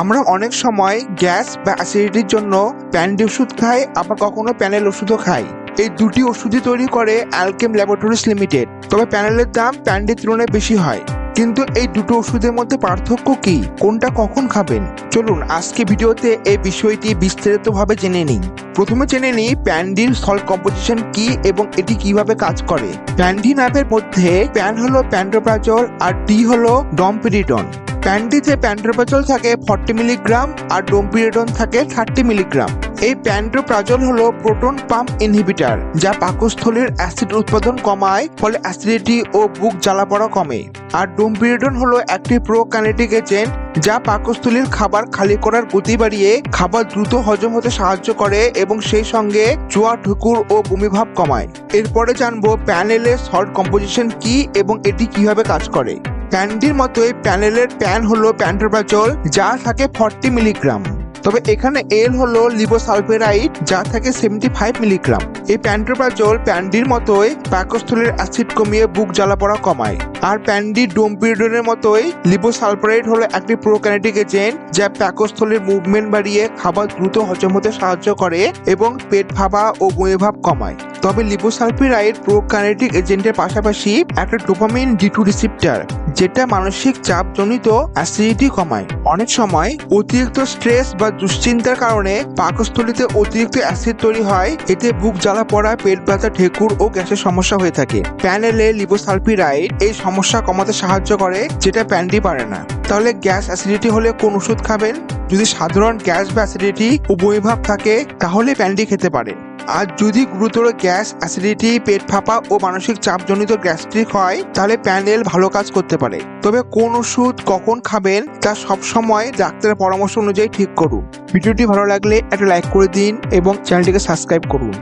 আমরা অনেক সময় গ্যাস বা অ্যাসিডিটির জন্য প্যান্ডি ওষুধ খাই, আবার কখনো প্যানেল ওষুধও খাই। এই দুটি ওষুধই তৈরি করে অ্যালকেম ল্যাবরেটরিজ লিমিটেড। তবে প্যানেলের দাম প্যান্ডির তুলনায় বেশি হয়। কিন্তু এই দুটো ওষুধের মধ্যে পার্থক্য কি? কোনটা কখন খাবেন? চলুন, আজকে ভিডিওতে এই বিষয়টি বিস্তারিতভাবে জেনে নিই। প্রথমে জেনে নিই প্যান্ডির সল্ট কম্পোজিশন কি এবং এটি কীভাবে কাজ করে। প্যান্ডি নামের মধ্যে প্যান হলো প্যান্ডোপ্রাজল আর ডি হলো ডমপিরিডন প্যান্ডিতে প্যান্ড্রোপ্রাজল থাকে ফর্টি মিলিগ্রাম আর ডোমপিরিডন থাকে থার্টি মিলিগ্রাম এই প্যান্ড্রোপ্রাজল হলো প্রোটন পাম্প ইনহিবিটার, যা পাকস্থলীর অ্যাসিড উৎপাদন কমায়, ফলে অ্যাসিডিটি ও বুক জ্বালা পড়া কমে। আর ডোমপিরিডন হলো একটি প্রোকানেটিক এজেন্ট, যা পাকস্থলীর খাবার খালি করার গতি বাড়িয়ে খাবার দ্রুত হজম হতে সাহায্য করে এবং সেই সঙ্গে চুয়া ঠুকুর ও বমিভাব কমায়। এরপরে জানব প্যানেলের সল্ট কম্পোজিশন কি এবং এটি কীভাবে কাজ করে। প্যান্ডির মতোই প্যানেলের প্যান হলো প্যান্টোপ্রাজল যা থাকে ফর্টি মিলিগ্রাম। তবে এখানে এল হলো লিবোসালফেরাইড, যা থাকে সেভেন্টি ফাইভ মিলিগ্রাম। এই প্যান্টোপ্রাজল প্যান্ডির মতোই পাকস্থলীর অ্যাসিড কমিয়ে বুক জ্বালা পড়া কমায়। আর প্যান্ডি ডোমপিরিডনের মতোই লিবোসালফারাইড হলো একটি প্রোকানেটিক এজেন্ট, যা পাকস্থলীর মুভমেন্ট বাড়িয়ে খাবার দ্রুত হজম হতে সাহায্য করে এবং পেট ভাবা ও বমিভাব কমায়। তবে লিবোসালফিরাইড প্রোকানেটিক এজেন্টের পাশাপাশি একটা ডোপামিন ডি টু রিসিপ্টার, যেটা মানসিক চাপজনিত অ্যাসিডিটি কমায়। অনেক সময় অতিরিক্ত স্ট্রেস বা দুশ্চিন্তার কারণে পাকস্থলীতে অতিরিক্ত অ্যাসিড তৈরি হয়, এতে বুক জ্বালা পড়া, পেট ব্যথা, ঠেকুর ও গ্যাসের সমস্যা হয়ে থাকে। প্যানেলে লিবোসালফিরাইড এই সমস্যা কমাতে সাহায্য করে, যেটা প্যান্ডি পারে না। তাহলে গ্যাস অ্যাসিডিটি হলে কোন ওষুধ খাবেন? যদি সাধারণ গ্যাস বা অ্যাসিডিটি বমিভাব থাকে, তাহলে প্যান্ডি খেতে পারেন। আর যদি গুরুতর গ্যাস, অ্যাসিডিটি, পেট ফাঁপা ও মানসিক চাপজনিত গ্যাস্ট্রিক হয়, তাহলে প্যান্ডেল ভালো কাজ করতে পারে। তবে কোন ওষুধ কখন খাবেন, তা সবসময় ডাক্তারের পরামর্শ অনুযায়ী ঠিক করুন। ভিডিওটি ভালো লাগলে একটা লাইক করে দিন এবং চ্যানেলটিকে সাবস্ক্রাইব করুন।